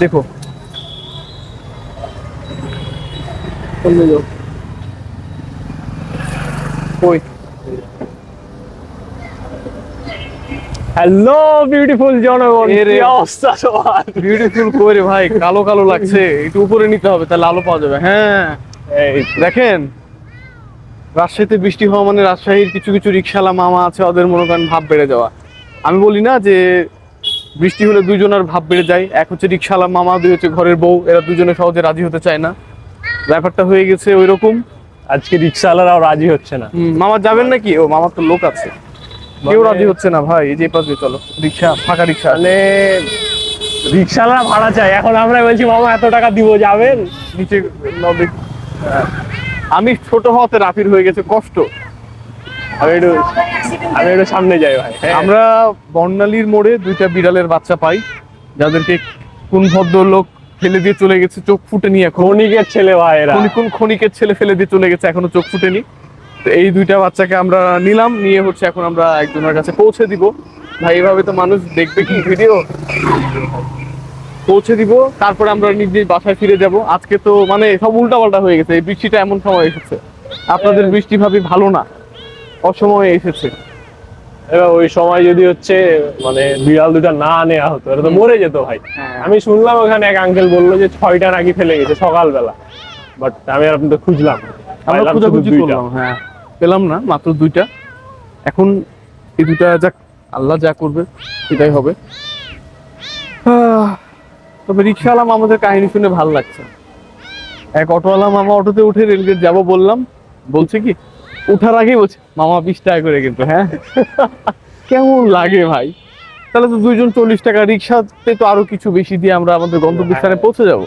দেখো। কই hello beautiful জনগণ। কি অবস্থা সবার বিউটিফুল কই রে ভাই? কালো কালো লাগছে। একটু উপরে নিতে হবে তাহলে আলো পাওয়া যাবে। হ্যাঁ। এই। দেখেন রাজশাহীতে বৃষ্টি হওয়া মানে রাজশাহীর কিছু কিছু রিক্সাওয়ালা মামা আছে ওদের মনে করেন ভাব বেড়ে যাওয়া। আমি বলি না যে বৃষ্টি হলে দুজনের ভাব বেড়ে যায়। এক হচ্ছে রিক্সাওয়ালা মামা দুই হচ্ছে ঘরের বউ। এরা দুজনে সহজে রাজি হতে চায় না। ব্যাপারটা হয়ে গেছে ওই রকম আজকে রিক্সাওয়ালারাও রাজি হচ্ছে না। মামা যাবেন নাকি? ও মামার তো লোক আছে। কেউ রাজি হচ্ছে না ভাই। এই যে পাশে চলো। রিক্সা ফাঁকা রিক্সা মানে রিক্সাওয়ালা ভাড়া চাই এখন আমরা বলছি মামা এত টাকা দিব যাবেন? নিচে আমি ছোট হওয়াতে রাফির হয়ে গেছে কষ্ট। আমি একটু আমি একটু সামনে যাই ভাই। হ্যাঁ। আমরা বর্ণালীর মোড়ে দুইটা বিড়ালের বাচ্চা পাই যাদেরকে কোন ভদ্রলোক ফেলে দিয়ে চলে গেছে চোখ ফুটেনি এখন। ক্ষণিকের ছেলে ভাই এরা। কোন কোন ক্ষণিকের ছেলে ফেলে দিয়ে চলে গেছে এখনও চোখ ফুটেনি। তো এই দুইটা বাচ্চাকে আমরা নিলাম নিয়ে হচ্ছে এখন আমরা একজনের কাছে পৌঁছে দিব। ভাই এভাবে তো মানুষ দেখবে কি ভিডিও? পৌঁছে দিব তারপরে আমরা নিজ নিজ বাসায় ফিরে যাব। আজকে তো মানে সব উল্টাপাল্টা হয়ে গেছে এই বৃষ্টিটা এমন সময় এসেছে। আপনাদের বৃষ্টি ভাবি ভালো না। অসময়ে এসেছে। এবার ওই সময় যদি হচ্ছে মানে বিড়াল দুটা না নেওয়া হতো এটা তো মরে যেত ভাই। হ্যাঁ। আমি শুনলাম ওখানে এক আঙ্কেল বলল যে ছয়টা নাকি ফেলে গেছে সকালবেলা। বাট আমি আর আপনাদের খুঁজলাম। আমরা খোঁজাখুঁজি করলাম হ্যাঁ। পেলাম না মাত্র দুইটা। এখন এই দুইটা যাক আল্লাহ যা করবে সেটাই হবে। তবে রিক্সাওয়ালা মামাদের কাহিনী শুনে ভালো লাগছে। এক অটোওয়ালা মামা অটোতে উঠে রেলগেট যাব বললাম। বলছে কি উঠার আগেই বলছে মামা বিশ টাকা করে কিন্তু হ্যাঁ? কেমন লাগে ভাই? তাহলে তো দুইজন চল্লিশ টাকা রিক্সাতে তো আরও কিছু বেশি দিয়ে আমরা আমাদের গন্তব্যস্থানে পৌঁছে যাব।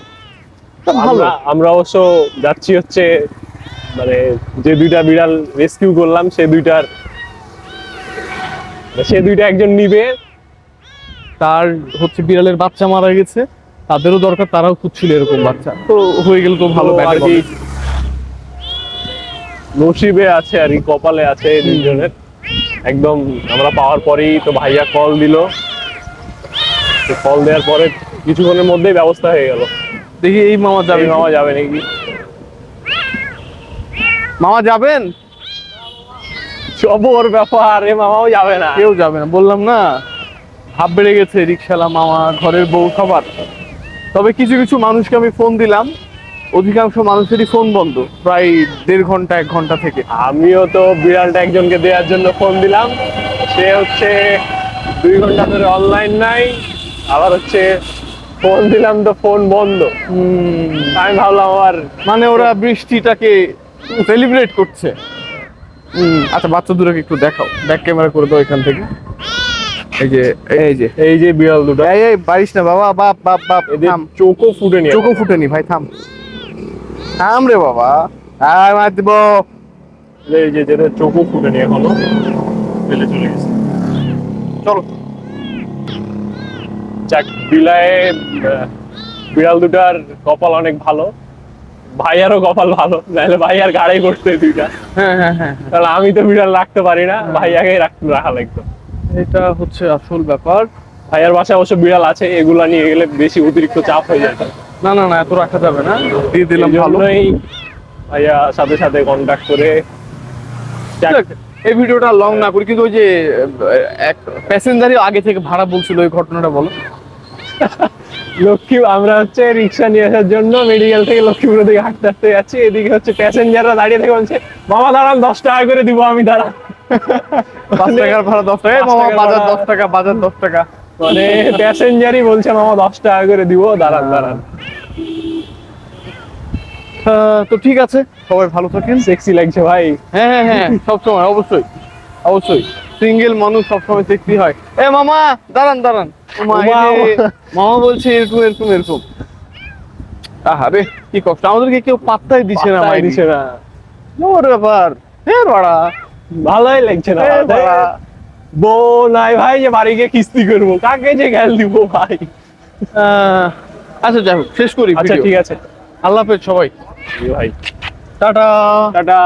ভালো। আমরা অবশ্য যাচ্ছি হচ্ছে মানে যে দুইটা বিড়াল রেস্কিউ করলাম সে দুইটার সে দুইটা একজন নিবে। তার হচ্ছে বিড়ালের বাচ্চা মারা গেছে তাদেরও দরকার তারাও খুঁজছিল এরকম বাচ্চা। তো হয়ে গেল তো ভালো কি নসিবে আছে আর কি কপালে আছে এই দুইজনের। একদম আমরা পাওয়ার পরেই তো ভাইয়া কল দিল। কল দেওয়ার পরে কিছুক্ষণের মধ্যেই ব্যবস্থা হয়ে গেল। দেখি এই মামা যাবে মামা যাবে নাকি? মামা যাবেন? সবর ব্যাপার এ মামাও যাবে না। কেউ যাবে না বললাম না। ভাব বেড়ে গেছে রিক্সালা মামা ঘরের বউ সবার। তবে কিছু কিছু মানুষকে আমি ফোন দিলাম। অধিকাংশ মানুষেরই ফোন বন্ধ প্রায় দেড় ঘণ্টা এক ঘণ্টা থেকে। আমিও তো বিড়ালটা একজনকে দেওয়ার জন্য ফোন দিলাম। সে হচ্ছে দুই ঘণ্টা ধরে অনলাইন নাই আবার হচ্ছে ফোন দিলাম তো ফোন বন্ধ। আমি ভাবলাম আবার মানে ওরা বৃষ্টিটাকে সেলিব্রেট করছে। আচ্ছা বাচ্চা দুটোকে একটু দেখাও। ব্যাক ক্যামেরা করে দাও এখান থেকে। এই যে এই যে। এই যে বিড়াল দুটো। এই এই পারিস না বাবা বাপ বাপ বাপ এদের চোখও ফুটে নিয়ে চোখও ফুটেনি ভাই থাম। থাম রে বাবা। আয় মার দিব। এই যে যেটা চোখও ফুটে নিয়ে এখনও ফেলে চলে গেছে। চলো। যাক বিলায় বিড়াল দুটার কপাল অনেক ভালো। ভাইয়ারও কপাল ভালো নাহলে ভাইয়ার গাড়াই করতে দুইটা। হ্যাঁ হ্যাঁ হ্যাঁ তাহলে আমি তো বিড়াল রাখতে পারি না ভাইয়াকেই রাখতে রাখা লাগতো। এটা হচ্ছে আসল ব্যাপার। ভাইয়ার বাসায় অবশ্য বিড়াল আছে এগুলা নিয়ে গেলে বেশি অতিরিক্ত চাপ হয়ে যায়। না না না এত রাখা যাবে না। দিয়ে দিলাম ভালো। ভাইয়া সাথে সাথে কন্ট্যাক্ট করে এই ভিডিওটা লং না করি কিন্তু ওই যে এক প্যাসেঞ্জারই আগে থেকে ভাড়া বলছিল ওই ঘটনাটা বলো। লক্ষ্মী আমরা হচ্ছে রিক্সা নিয়ে আসার জন্য মেডিকেল থেকে লক্ষ্মীপুর থেকে হাঁটতে হাঁটতে যাচ্ছি। এদিকে হচ্ছে প্যাসেঞ্জাররা দাঁড়িয়ে থেকে বলছে মামা দাঁড়ান দশ টাকা করে দিব আমি দাঁড়ান। পাঁচ টাকার ভাড়া দশ টাকা। মামা বাজার দশ টাকা বাজার দশ টাকা। মানে প্যাসেঞ্জারই বলছে মামা দশ টাকা করে দিব দাঁড়ান দাঁড়ান। তো ঠিক আছে। সবাই ভালো থাকেন। সেক্সি লাগছে ভাই। হ্যাঁ হ্যাঁ হ্যাঁ সবসময় অবশ্যই অবশ্যই। সিঙ্গেল মানুষ সবসময় সেক্সি হয়। এ মামা দাঁড়ান দাঁড়ান। মামা বলছে এরকম এরকম এরকম। আহারে কি কষ্ট। আমাদেরকে কেউ পাত্তাই দিচ্ছে না মাইরি। দিছে না। ওর ব্যাপার। হ্যাঁ বাড়া। ভালোই লাগছে না। বউ নাই ভাই যে বাড়ি গিয়ে কিস্তি করব। কাকে যে গেল দিব ভাই? আহ, আচ্ছা যাই হোক শেষ করি আচ্ছা ঠিক আছে। আল্লাহ হাফেজ সবাই। ভাই টাটা টাটা